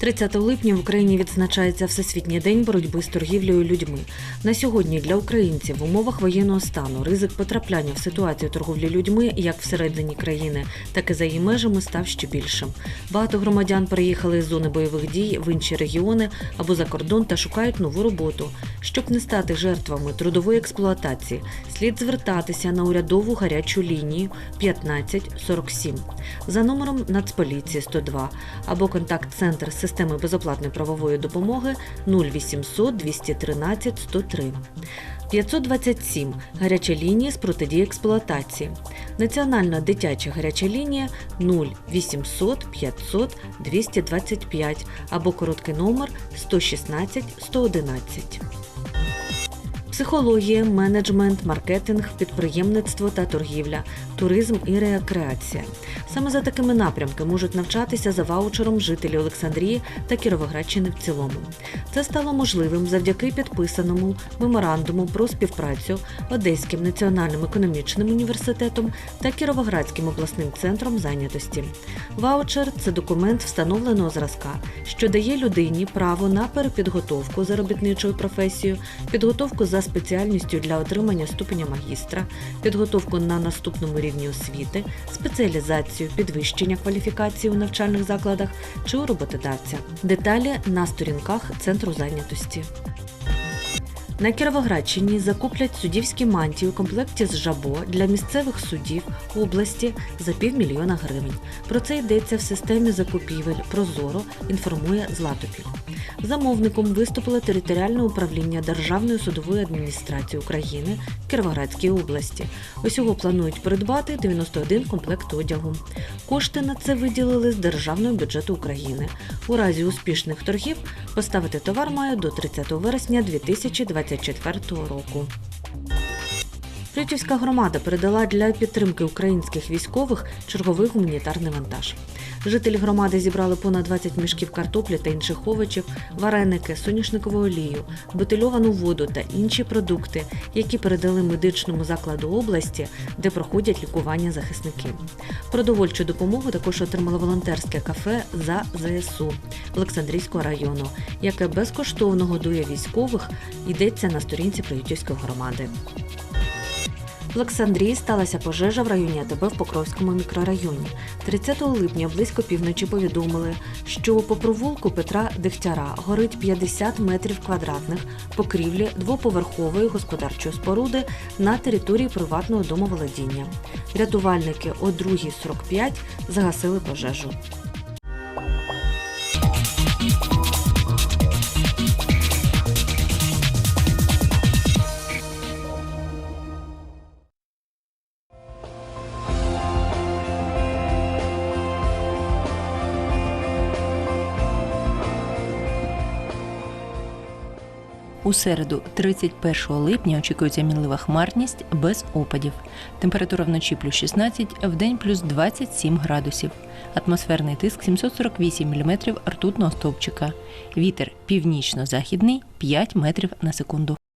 30 липня в Україні відзначається Всесвітній день боротьби з торгівлею людьми. На сьогодні для українців в умовах воєнного стану ризик потрапляння в ситуацію торговлі людьми як всередині країни, так і за її межами став ще більшим. Багато громадян переїхали з зони бойових дій в інші регіони або за кордон та шукають нову роботу. Щоб не стати жертвами трудової експлуатації, слід звертатися на урядову гарячу лінію 1547 за номером Нацполіції 102 або контакт-центр системи безоплатної правової допомоги 0800 213 103. 527 гаряча лінія з протидії експлуатації. Національна дитяча гаряча лінія 0800 500 225 або короткий номер 116 111. Психологія, менеджмент, маркетинг, підприємництво та торгівля, туризм і рекреація. Саме за такими напрямками можуть навчатися за ваучером жителі Олександрії та Кіровоградщини в цілому. Це стало можливим завдяки підписаному меморандуму про співпрацю Одеським національним економічним університетом та Кіровоградським обласним центром зайнятості. Ваучер це документ встановленого зразка, що дає людині право на перепідготовку за робітничою професією, підготовку за спеціальністю для отримання ступеня магістра, підготовку на наступному рівні освіти, спеціалізацію, підвищення кваліфікації у навчальних закладах чи у роботодавця. Деталі на сторінках центру зайнятості. На Кіровоградщині закуплять суддівські мантії у комплекті з жабо для місцевих судів області за півмільйона гривень. Про це йдеться в системі закупівель Прозоро, інформує Златопіль. Замовником виступило територіальне управління Державної судової адміністрації України в Кіровоградській області. Усього планують придбати 91 комплект одягу. Кошти на це виділили з державного бюджету України. У разі успішних торгів поставити товар має до 30 вересня 2024 року. Притівська громада передала для підтримки українських військових черговий гуманітарний вантаж. Жителі громади зібрали понад 20 мішків картоплі та інших овочів, вареники, соняшникову олію, бутильовану воду та інші продукти, які передали медичному закладу області, де проходять лікування захисники. Продовольчу допомогу також отримало волонтерське кафе за ЗСУ Олександрійського району, яке безкоштовно годує військових. Йдеться на сторінці Приютівської громади. В Олександрії сталася пожежа в районі АТБ в Покровському мікрорайоні. 30 липня близько півночі повідомили, що по провулку Петра Дегтяра горить 50 метрів квадратних покрівлі двоповерхової господарчої споруди на території приватного домоволодіння. Рятувальники о 2.45 загасили пожежу. У середу, 31 липня, очікується мінлива хмарність без опадів. Температура вночі плюс 16, в день плюс 27 градусів. Атмосферний тиск 748 мм ртутного стовпчика. Вітер північно-західний 5 метрів на секунду.